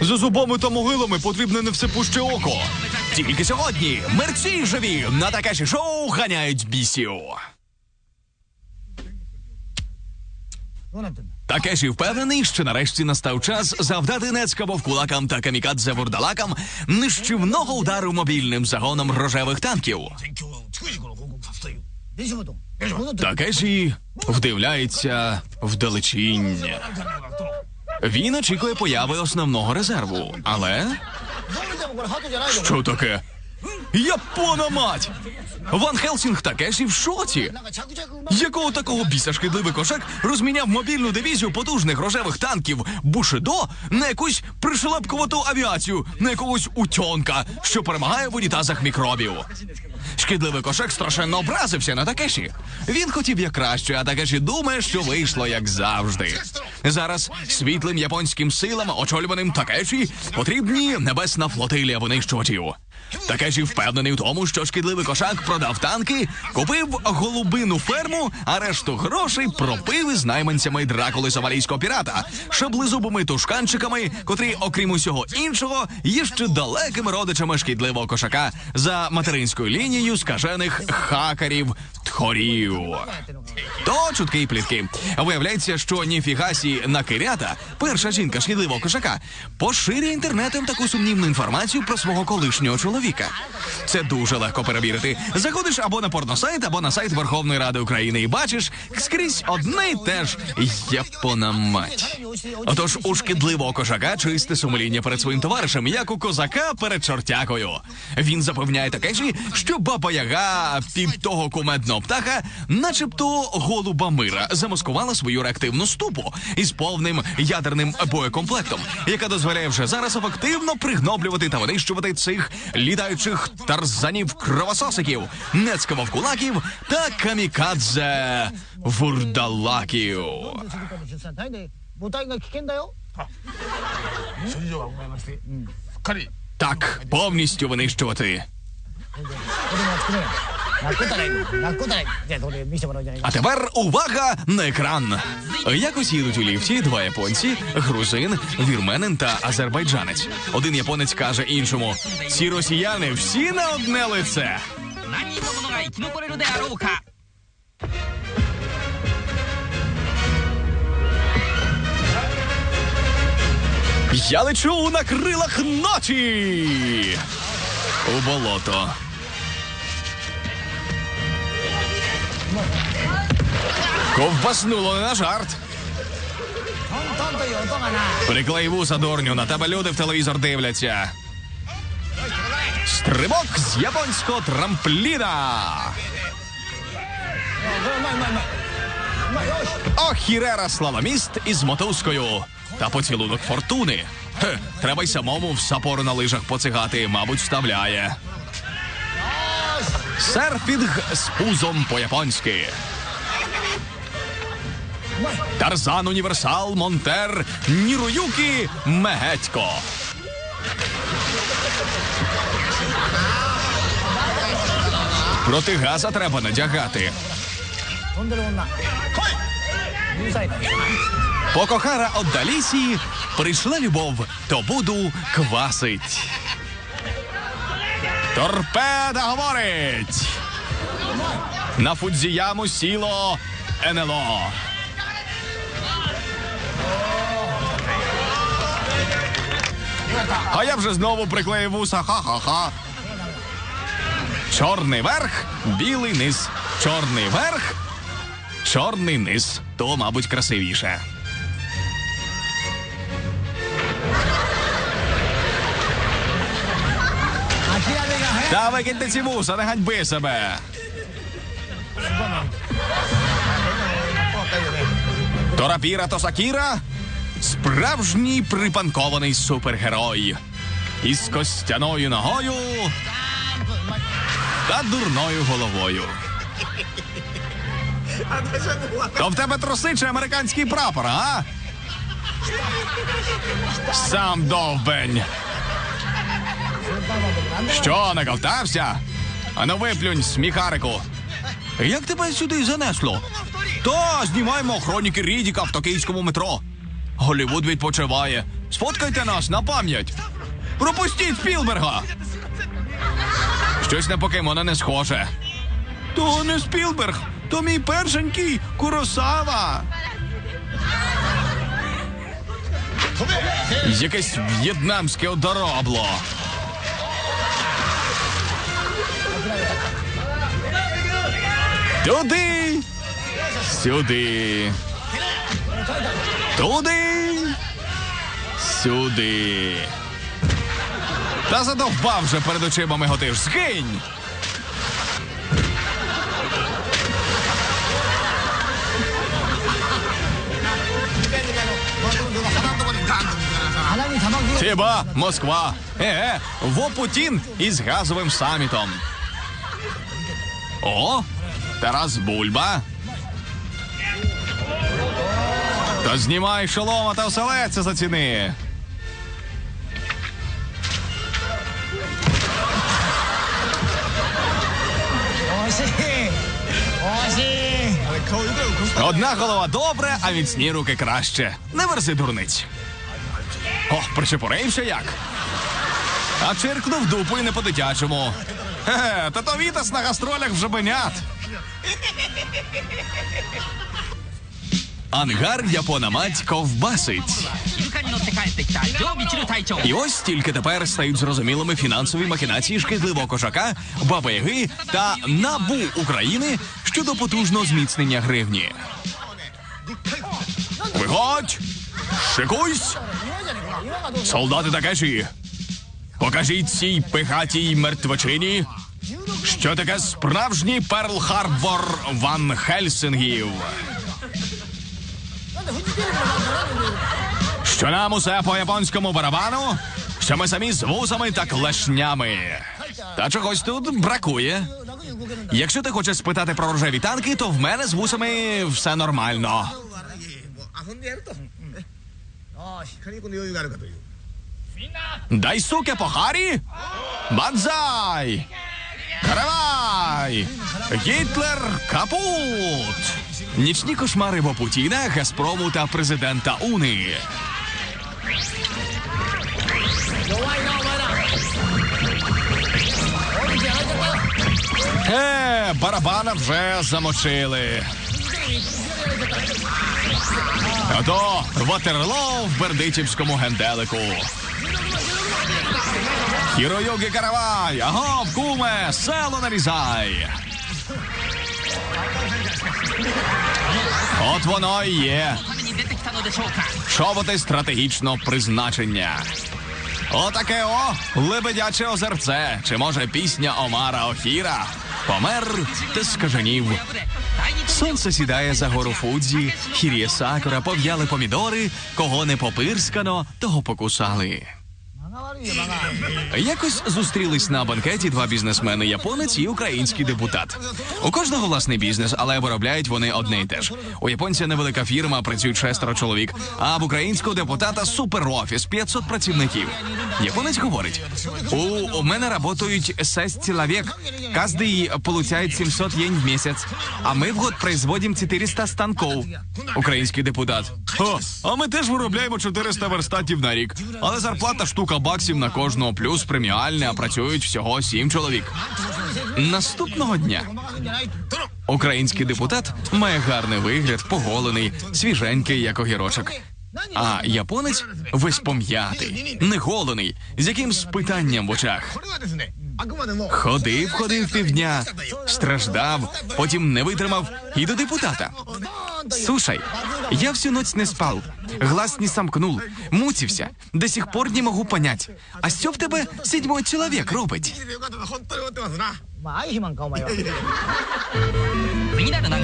За зубами та могилами потрібне не все пуще око. Тільки сьогодні мерці живі на такаші шоу ганяють бісів. Такеші впевнений, що нарешті настав час завдати нецька вовкулакам та камікадзе вурдалакам нищівного удару мобільним загоном рожевих танків. Такеші вдивляється вдалечінь. Він очікує появи основного резерву. Але що таке? Япона мать! Ван Хелсінг Такеші в шоці. Якого такого біса шкідливий кошак розміняв мобільну дивізію потужних рожевих танків Бушидо на якусь пришелепкувату авіацію, на якогось утьонка, що перемагає в унітазах мікробів. Шкідливий кошак страшенно образився на Такеші. Він хотів як краще, а Такеші думає, що вийшло як завжди. Зараз світлим японським силам, очолюваним Такеші, потрібні небесна флотилія винищувачів. Такеші впевнений в тому, що шкідливий кошак продав танки, купив голубину ферму, а решту грошей пропив із найманцями дракули сомалійського пірата, шаблизубими тушканчиками, котрі, окрім усього іншого, є ще далекими родичами шкідливого кошака за материнською лінією скажених хакерів тхорів. То чутки і плітки. Виявляється, що Ніфігасі Накирята, перша жінка шкідливого кошака, поширює інтернетом таку сумнівну інформацію про свого колишнього чоловіка. Це дуже легко перевірити. Заходиш або на порносайт, або на сайт Верховної Ради України і бачиш скрізь одне й те ж япона мать. Отож, у шкідливого кошака чисте сумління перед своїм товаришем, як у козака перед чортякою. Він запевняє таке що баба Яга під того кумедного птаха, начебто голуба мира, замаскувала свою реактивну ступу із повним ядерним боєкомплектом, яка дозволяє вже зараз ефективно пригноблювати та винищувати цих літаючих тарзанів кровососиків, нецьковавкулаків та камікадзе вурдалаків. Так повністю винищувати. А тепер увага на екран. Якось їдуть у ліфті два японці, грузин, вірменин та азербайджанець. Один японець каже іншому: ці росіяни всі на одне лице. Я лечу на крилах ночі у болото. Ковбаснуло не на жарт. Приклей вуса, дурню, на тебе люди в телевізор дивляться. Стрибок з японського трампліна. Охірера славоміст із мотузкою. Та поцілунок фортуни. Хе, Треба й самому в сапору на лижах поцігати. мабуть, вставляє. Серфінг з пузом по-японськи. Тарзан Універсал Монтер Ніруюкі Мегетько. Проти газа треба надягати. Покохара Оддалісі прийшла любов, то буду квасить. Торпеда говорить. На Фудзіяму сіло НЛО. А я вже знову приклеїв вуса. Ха-ха-ха. Чорний верх, білий низ. Чорний верх, чорний низ. То, мабуть, красивіше. Та викиньте ці вуса, не ганьби себе. Торапіра Тосакіра справжній припанкований супергерой. Із костяною ногою та дурною головою. То в тебе труси чи американський прапор, а? Сам довбень. Що, наковтався? Ану виплюнь, сміхарику. Як тебе сюди занесло? То знімаємо хроніки Рідіка в токійському метро. Голівуд відпочиває. сфоткайте нас на пам'ять. Пропустіть Спілберга. Щось на покемона не схоже. То не Спілберг, то мій першенький Куросава. Якесь в'єтнамське одоробло. Туди, сюди. Туди. Сюди. Та задовбав вже перед очима миготиш. Згинь! Хіба Москва? Е, е, Вопутін із газовим самітом. О! Тарас Бульба. Та знімай шолома та оселеця заціни. Одна голова добре, а міцні руки краще. Не верзи дурниць. О, причепорейше як. А чиркнув дупу дупою не по-дитячому. Хе-хе, та то вітас на гастролях вже бенят. Ангар Японамать ковбасить. І ось тільки тепер стають зрозумілими фінансові махінації шкідливого кошака, баба-яги та набу України щодо потужного зміцнення гривні. Виходь! Шикуйсь! Солдати Такеші! Покажіть цій пихатій мертвочині. Що таке справжній Перл Харбор Ван Хельсингів? Що нам усе по японському барабану? Що ми самі з вусами та клешнями? Та чогось тут бракує. Якщо ти хочеш спитати про рожеві танки, то в мене з вусами все нормально. Дай суке, похарі! Бадзай! Каравай! Гітлер капут! Нічні кошмари Бо Путіна, Газпрому та президента Уни. Е, барабана вже замочили. А то Ватерло в Бердичівському генделику. Хіроюки Каравай, агов, куме, село нарізай. От воно і є. Шовоти стратегічного призначення. Отаке о лебедяче озерце. Чи може пісня Омара Охіра? Помер ти скаженів. Сонце сідає за гору Фудзі, хір'є сакура, пов'яли помідори, кого не попирскано, того покусали. Якось зустрілись на банкеті два бізнесмени японець і український депутат. У кожного власний бізнес, але виробляють вони одне й те ж. У японця невелика фірма, працюють шестеро чоловік. А в українського депутата суперофіс 500 працівників. Японець говорить: у, у мене працюють 6 чоловік, кожен отримує 700 єнь в місяць. А ми в год производимо 400 станков. Український депутат. О, а ми теж виробляємо 400 верстатів на рік. Але зарплата штука баксів на кожного плюс преміальне, а працюють всього сім чоловік. Наступного дня український депутат має гарний вигляд, поголений, свіженький, як огірочок. А японець весь пом'ятий, неголений, з якимсь питанням в очах. Ходив, ходив півдня, страждав, потім не витримав і до депутата. Сушай. Я всю ночь не спав, глаз не сомкнув, мучився. До сих пор не можу понять. А що в тебе седьмой чоловік робить?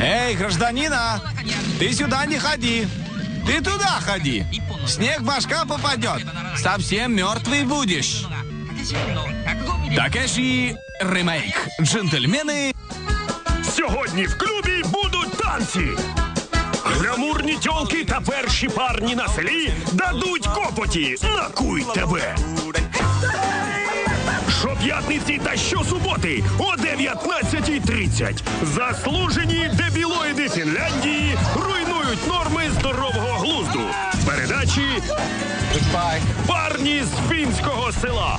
Эй, гражданина, ты сюда не ходи. Ты туда ходи. Снег в башка попадет. Совсем мертвый будешь. Такеші ремейк. Джентльмени. Сьогодні в клубі будуть танці. Гламурні тьолки та перші парні на селі дадуть копоті. Накуй тебе. Щоп'ятниці та щосуботи о 19.30 заслужені дебілоїди Фінляндії руйнують норми здорового глузду. В передачі Парні з фінського села.